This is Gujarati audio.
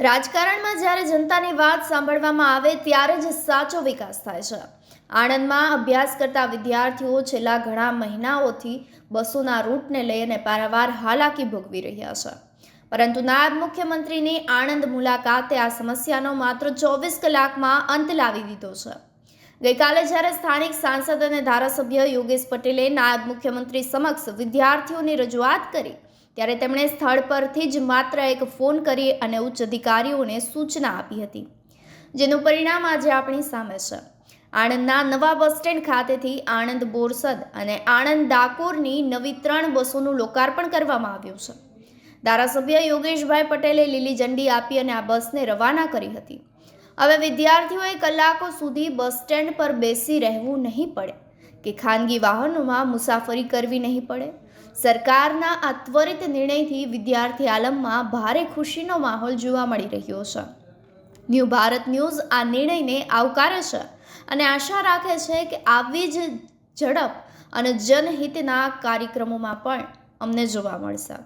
રાજકારણમાં જ્યારે જનતાની વાત સાંભળવામાં આવે ત્યારે જ સાચો વિકાસ થાય છે. આણંદમાં અભ્યાસ કરતા વિદ્યાર્થીઓ છેલ્લા ઘણા મહિનાઓથી બસોના રૂટને લઈને પારાવાર હાલાકી ભોગવી રહ્યા છે. પરંતુ નાયબ મુખ્યમંત્રીની આણંદ મુલાકાતે આ સમસ્યાનો માત્ર ચોવીસ કલાકમાં અંત લાવી દીધો છે. ગઈકાલે જ્યારે સ્થાનિક સાંસદ અને ધારાસભ્ય યોગેશ પટેલે નાયબ મુખ્યમંત્રી સમક્ષ વિદ્યાર્થીઓની રજૂઆત કરી ત્યારે તેમણે સ્થળ પરથી જ માત્ર એક ફોન કરી અને ઉચ્ચ અધિકારીઓને સૂચના આપી હતી. જેનું પરિણામ આજે આપણી સામે છે. આણંદના નવા બસ સ્ટેન્ડ ખાતેથી આણંદ બોરસદ અને આણંદ ડાકોરની નવી ત્રણ બસોનું લોકાર્પણ કરવામાં આવ્યું છે. ધારાસભ્ય યોગેશભાઈ પટેલે લીલી ઝંડી આપી અને આ બસને રવાના કરી હતી. હવે વિદ્યાર્થીઓએ કલાકો સુધી બસ સ્ટેન્ડ પર બેસી રહેવું નહીં પડે. કે ખાનગી વાહનોમાં મુસાફરી કરવી નહીં પડે. સરકારના આ ત્વરિત નિર્ણયથી વિદ્યાર્થી આલમમાં ભારે ખુશીનો માહોલ જોવા મળી રહ્યો છે. ન્યૂ ભારત ન્યૂઝ આ નિર્ણયને આવકારે છે અને આશા રાખે છે કે આવી જ ઝડપ અને જનહિતના કાર્યક્રમોમાં પણ અમને જોવા મળશે.